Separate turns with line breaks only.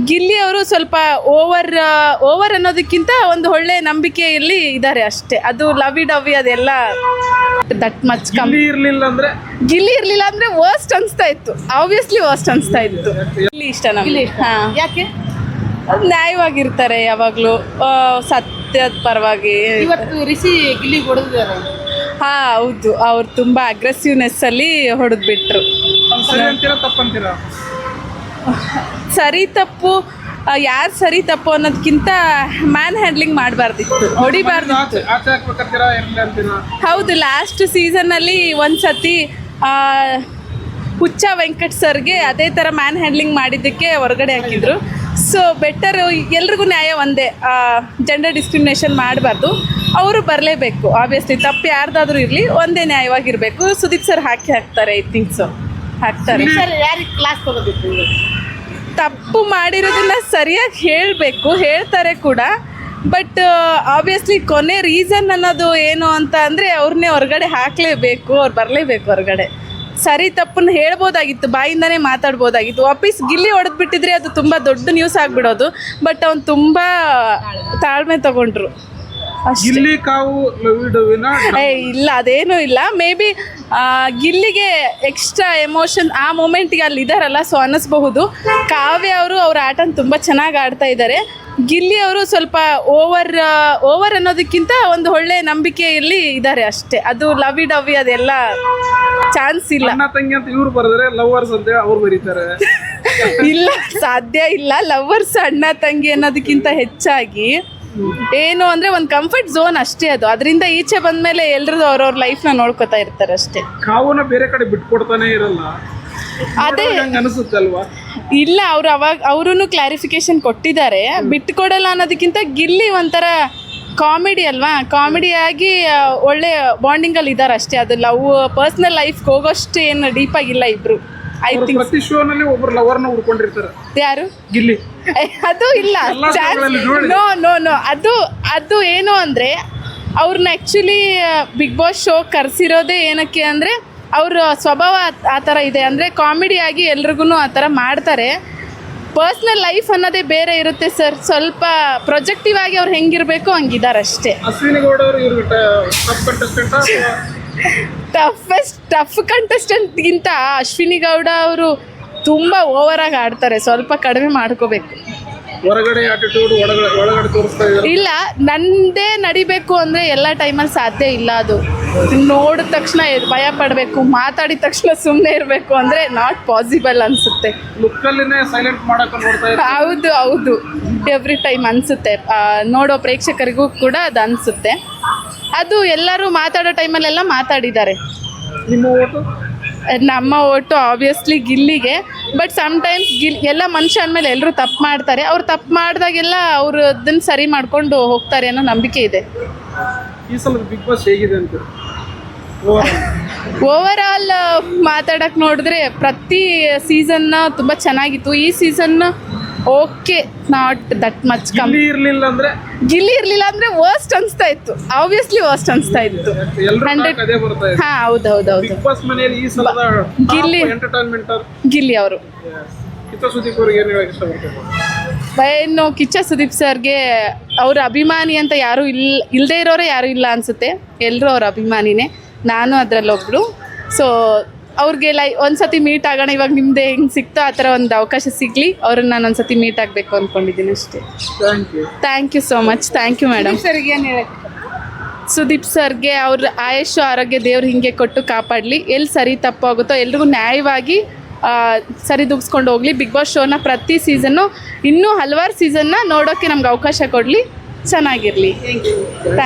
ಗಿಲ್ಲಿ ಅವರು ಸ್ವಲ್ಪ over over ಅನ್ನೋದಕ್ಕಿಂತ ಒಂದು ಒಳ್ಳೆ ನಂಬಿಕೆಯಲ್ಲಿ ಇದ್ದಾರೆ ಅಷ್ಟೇ. ಅದು ಲವಿ ಡವಿ ಅದೆಲ್ಲ ದಟ್ ಮಚ್ ಕಮ್
ಇಲ್ಲಿ ಇರ್ಲಿಲ್ಲ ಅಂದ್ರೆ?
ಗಿಲ್ಲಿ ಇರಲಿಲ್ಲ ಅಂದ್ರೆ ವರ್ಸ್ಟ್ ಅನಿಸ್ತಾ ಇತ್ತು. ಆಬ್ವಿಯಸ್ಲಿ ವರ್ಸ್ಟ್ ಅನ್ಸ್ತಾ ಇತ್ತು. ಗಿಲ್ಲಿ ಇಷ್ಟ ನಮಗೆ. ಹಾ.
ಯಾಕೆ?
ನ್ಯಾಯವಾಗಿರ್ತಾರೆ ಯಾವಾಗಲೂ. ಸತ್ಯದ ಪರವಾಗಿ.
ಇವತ್ತು ರಿಷಿ ಗಿಲ್ಲಿ ಹೊಡೆದಿದ್ದಾರೆ.
ಹಾ ಹೌದು. ಅವ್ರು ತುಂಬಾ ಅಗ್ರೆಸಿವ್ನೆಸ್ ಅಲ್ಲಿ ಹೊಡೆದ್ಬಿಟ್ರು.
ತಪ್ಪಂತೀರಾ
ಸರಿ ತಪ್ಪು ಯಾರು ಸರಿ ತಪ್ಪು ಅನ್ನೋದಕ್ಕಿಂತ ಮ್ಯಾನ್ ಹ್ಯಾಂಡ್ಲಿಂಗ್ ಮಾಡಬಾರ್ದಿತ್ತು ಹೊಡಿಬಾರ್ದು ಹೌದು ಲಾಸ್ಟ್ ಸೀಸನ್ನಲ್ಲಿ ಒಂದು ಸತಿ ಹುಚ್ಚ ವೆಂಕಟ್ ಸರ್ಗೆ ಅದೇ ಥರ ಮ್ಯಾನ್ ಹ್ಯಾಂಡ್ಲಿಂಗ್ ಮಾಡಿದ್ದಕ್ಕೆ ಹೊರಗಡೆ ಹಾಕಿದ್ರು. ಸೊ ಬೆಟರ್ ಎಲ್ರಿಗೂ ನ್ಯಾಯ ಒಂದೇ ಜೆಂಡರ್ ಡಿಸ್ಕ್ರಿಮಿನೇಷನ್ ಮಾಡಬಾರ್ದು. ಅವರು ಬರಲೇಬೇಕು ಆಬ್ವಿಯಸ್ಲಿ ತಪ್ಪು ಯಾರ್ದಾದ್ರೂ ಇರಲಿ ಒಂದೇ ನ್ಯಾಯವಾಗಿರಬೇಕು. ಸುದೀಪ್ ಸರ್ ಹಾಕಿ ಹಾಕ್ತಾರೆ ಐ ಥಿಂಕ್ ಸೊ ಹಾಕ್ತಾರೆ.
ಸರ್ ಯಾರಿಗೆ ಕ್ಲಾಸ್ ತಗೋಬೇಕು
ತಪ್ಪು ಮಾಡಿರೋದನ್ನ ಸರಿಯಾಗಿ ಹೇಳಬೇಕು ಹೇಳ್ತಾರೆ ಕೂಡ. ಬಟ್ ಆಬ್ವಿಯಸ್ಲಿ ಕೊನೆ ರೀಸನ್ ಅನ್ನೋದು ಏನು ಅಂತ ಅಂದರೆ ಅವ್ರನ್ನೇ ಹೊರಗಡೆ ಹಾಕಲೇಬೇಕು ಅವ್ರು ಬರಲೇಬೇಕು ಹೊರಗಡೆ. ಸರಿ ತಪ್ಪನ್ನ ಹೇಳ್ಬೋದಾಗಿತ್ತು ಬಾಯಿಂದನೇ ಮಾತಾಡ್ಬೋದಾಗಿತ್ತು. ವಾಪಸ್ ಗಿಲ್ಲಿ ಹೊಡೆದ್ಬಿಟ್ಟಿದ್ರೆ ಅದು ತುಂಬ ದೊಡ್ಡ ನ್ಯೂಸ್ ಆಗಿಬಿಡೋದು. ಬಟ್ ಅವ್ನು ತುಂಬ ತಾಳ್ಮೆ ತಗೊಂಡ್ರು.
ಇಲ್ಲಿ ಕಾವು
ಏ ಇಲ್ಲ ಅದೇನು ಇಲ್ಲ. ಮೇ ಬಿ ಗಿಲ್ಲಿಗೆ ಎಕ್ಸ್ಟ್ರಾ ಎಮೋಷನ್ ಆ ಮೂಮೆಂಟ್ಗೆ ಅಲ್ಲಿ ಇದಾರಲ್ಲ ಸೊ ಅನ್ನಿಸ್ಬಹುದು. ಕಾವ್ಯ ಅವರು ಅವ್ರ ಆಟನ ತುಂಬ ಚೆನ್ನಾಗಿ ಆಡ್ತಾ ಇದ್ದಾರೆ ಗಿಲ್ಲಿ ಅವರು ಸ್ವಲ್ಪ ಓವರ್ ಓವರ್ ಅನ್ನೋದಕ್ಕಿಂತ ಒಂದು ಒಳ್ಳೆ ನಂಬಿಕೆಯಲ್ಲಿ ಇದ್ದಾರೆ ಅಷ್ಟೇ. ಅದು ಲವಿ ಡವಿ ಅದೆಲ್ಲ ಚಾನ್ಸ್ ಇಲ್ಲ.
ಅಣ್ಣ ತಂಗಿ ಅಂತ ಇವ್ರು ಬರೆದ್ರೆ ಲವರ್ಸ್ ಅಂತ ಅವ್ರು ಬರೀತಾರೆ.
ಇಲ್ಲ ಸಾಧ್ಯ ಇಲ್ಲ. ಲವರ್ಸ್ ಅಣ್ಣ ತಂಗಿ ಅನ್ನೋದಕ್ಕಿಂತ ಹೆಚ್ಚಾಗಿ. ಏನು ಅಂದ್ರೆ ಒಂದು ಕಂಫರ್ಟ್ ಝೋನ್ ಅಷ್ಟೇ ಅದು. ಅದರಿಂದ ಈಚೆ ಬಂದ್ಮೇಲೆ ಎಲ್ರು ಅವ್ರವ್ರ ಲೈಫ್ನ ನೋಡ್ಕೊತಾ ಇರ್ತಾರೆ ಅಷ್ಟೇ.
ಕಾವುನ ಬೇರೆ ಕಡೆ ಬಿಟ್ಕೊಡ್ತಾನೆ ಇರಲ್ಲ.
ಅದೇ
ಅನಿಸುತ್ತಲ್ವಾ?
ಇಲ್ಲ ಅವ್ರು ಅವಾಗ ಅವರು ಕ್ಲಾರಿಫಿಕೇಶನ್ ಕೊಟ್ಟಿದ್ದಾರೆ. ಬಿಟ್ಕೊಡಲ್ಲ ಅನ್ನೋದಕ್ಕಿಂತ ಗಿಲ್ಲಿ ಒಂಥರ ಕಾಮಿಡಿ ಅಲ್ವಾ? ಕಾಮಿಡಿಯಾಗಿ ಒಳ್ಳೆ ಬಾಂಡಿಂಗಲ್ಲಿ ಇದ್ದಾರೆ ಅಷ್ಟೇ. ಅದು ಲವ್ ಪರ್ಸ್ನಲ್ ಲೈಫ್ಗೆ ಹೋಗೋಷ್ಟು ಏನು ಡೀಪಾಗಿಲ್ಲ ಇಬ್ರು. ಐ ಥಿಂಕ್
ಪ್ರತಿ ಶೋನಲ್ಲಿ ಒಬ್ರು ಲವರ್ನ ಹುಡ್ಕೊಂಡಿರ್ತಾರೆ.
ಯಾರು?
ಗಿಲ್ಲಿ.
ಅದು ಇಲ್ಲ. ನೋ ನೋ ನೋ ಅದು ಅದು ಏನು ಅಂದರೆ ಅವ್ರನ್ನ ಆ್ಯಕ್ಚುಲಿ ಬಿಗ್ ಬಾಸ್ ಶೋ ಕರೆಸಿರೋದೇ ಏನಕ್ಕೆ ಅಂದರೆ ಅವ್ರ ಸ್ವಭಾವ ಆ- ತರ ಥರ ಇದೆ. ಅಂದರೆ ಕಾಮಿಡಿಯಾಗಿ ಎಲ್ರಿಗೂ ಆ ಥರ ಮಾಡ್ತಾರೆ. ಪರ್ಸ್ನಲ್ ಲೈಫ್ ಅನ್ನೋದೇ ಬೇರೆ ಇರುತ್ತೆ ಸರ್. ಸ್ವಲ್ಪ ಪ್ರೊಜೆಕ್ಟಿವ್ ಆಗಿ ಅವ್ರು ಹೆಂಗಿರ್ಬೇಕು ಹಂಗಿದ್ದಾರೆ ಅಷ್ಟೇ ಟಫೆಸ್ಟ್ ಟಫ್ ಕಂಟೆಸ್ಟೆಂಟ್ಗಿಂತ ಅಶ್ವಿನಿ ಗೌಡ ಅವರು ತುಂಬ ಓವರಾಗಿ ಆಡ್ತಾರೆ. ಸ್ವಲ್ಪ ಕಡಿಮೆ ಮಾಡ್ಕೋಬೇಕು.
ಹೊರಗಡೆ ಆಟಿಟ್ಯೂಡ್ ಒಳಗಡೆ ಒಳಗಡೆ ತೋರಿಸ್ತಾ ಇದ್ದಾರೆ?
ಇಲ್ಲ ನಂದೇ ನಡಿಬೇಕು ಅಂದರೆ ಎಲ್ಲ ಟೈಮಲ್ಲಿ ಸಾಧ್ಯ ಇಲ್ಲ ಅದು. ನೋಡಿದ ತಕ್ಷಣ ಭಯ ಪಡಬೇಕು ಮಾತಾಡಿದ ತಕ್ಷಣ ಸುಮ್ಮನೆ ಇರಬೇಕು ಅಂದರೆ ನಾಟ್ ಪಾಸಿಬಲ್ ಅನಿಸುತ್ತೆ.
ಲುಕ್ಕಲ್ಲಿನೇ ಸೈಲೆಂಟ್ ನೋಡ್ತಾ
ಹೌದು ಹೌದು. ಎವ್ರಿ ಟೈಮ್ ಅನಿಸುತ್ತೆ. ನೋಡೋ ಪ್ರೇಕ್ಷಕರಿಗೂ ಕೂಡ ಅದು ಅನಿಸುತ್ತೆ. ಅದು ಎಲ್ಲರೂ ಮಾತಾಡೋ ಟೈಮಲ್ಲೆಲ್ಲ ಮಾತಾಡಿದ್ದಾರೆ.
ನಿಮ್ಮ ಓಟು?
ನಮ್ಮ ಓಟು ಆಬ್ವಿಯಸ್ಲಿ ಗಿಲ್ಲಿಗೆ ಬಟ್ ಸಮಟೈಮ್ಸ್ ಗಿಲ್ ಎಲ್ಲ ಮನುಷ್ಯ ಅಂದಮೇಲೆ ಎಲ್ಲರೂ ತಪ್ಪು ಮಾಡ್ತಾರೆ. ಅವ್ರು ತಪ್ಪು ಮಾಡಿದಾಗೆಲ್ಲ ಅವರು ಅದನ್ನ ಸರಿ ಮಾಡಿಕೊಂಡು ಹೋಗ್ತಾರೆ ಅನ್ನೋ ನಂಬಿಕೆ ಇದೆ.
ಈ ಸಲ ಬಿಗ್ ಬಾಸ್ ಹೇಗಿದೆ ಅಂತ.
Over all. ಮಾತಾಡಕ್ಕೆ ನೋಡಿದ್ರೆ ಪ್ರತಿ ಸೀಸನ್ನ ತುಂಬ ಚೆನ್ನಾಗಿತ್ತು. ಈ season okay not that much
ಕಮ್ಮಿ ಇರಲಿಲ್ಲ ಅಂದ್ರೆ?
ಗಿಲ್ಲಿ ಇರಲಿಲ್ಲ ಅಂದ್ರೆ ವರ್ಸ್ಟ್ ಅನಿಸ್ತಾ ಇತ್ತು. ಆಬ್ವಿಯಸ್ಲಿ ವರ್ಸ್ಟ್ ಅನಿಸ್ತಾ ಇತ್ತು. ಹಾಂ ಹೌದು ಹೌದು ಹೌದು. ಗಿಲ್ಲಿ. ಗಿಲ್ಲಿ ಅವರು.
ಏನು
ಕಿಚ್ಚ ಸುದೀಪ್ ಸರ್ಗೆ ಅವ್ರ ಅಭಿಮಾನಿ ಅಂತ ಯಾರು ಇಲ್ಲ ಇಲ್ಲದೆ ಇರೋರೇ ಯಾರು ಇಲ್ಲ ಅನ್ಸುತ್ತೆ. ಎಲ್ಲರೂ ಅವ್ರ ಅಭಿಮಾನಿನೇ. ನಾನು ಅದರಲ್ಲೊಬ್ಬಳು ಸೊ ಅವ್ರಿಗೆ ಲೈ ಒಂದು ಸತಿ ಮೀಟ್ ಆಗೋಣ ಇವಾಗ ನಿಮ್ದೆ ಹೆಂಗ್ ಸಿಕ್ತೋ ಆ ಥರ ಒಂದು ಅವಕಾಶ ಸಿಗ್ಲಿ. ಅವ್ರನ್ನ ನಾನು ಒಂದು ಸತಿ ಮೀಟ್ ಆಗಬೇಕು ಅಂದ್ಕೊಂಡಿದ್ದೀನಿ ಅಷ್ಟೇ.
Thank you
thank you so much thank you madam
ಸರ್ಗೆ ಏನು ಹೇಳಕ್ಕೆ
ಸುದೀಪ್ ಸರ್ಗೆ ಅವ್ರ ಆಯುಷ್ ಆರೋಗ್ಯ ದೇವ್ರು ಹಿಂಗೆ ಕೊಟ್ಟು ಕಾಪಾಡಲಿ. ಎಲ್ಲಿ ಸರಿ ತಪ್ಪಾಗುತ್ತೋ ಎಲ್ರಿಗೂ ನ್ಯಾಯವಾಗಿ ಸರಿ ದುಗ್ಸ್ಕೊಂಡು ಹೋಗಲಿ. ಬಿಗ್ ಬಾಸ್ ಶೋನ ಪ್ರತಿ ಸೀಸನ್ನು ಇನ್ನೂ ಹಲವಾರು ಸೀಸನ್ನ ನೋಡೋಕೆ ನಮ್ಗೆ ಅವಕಾಶ ಕೊಡಲಿ. ಚೆನ್ನಾಗಿರಲಿ.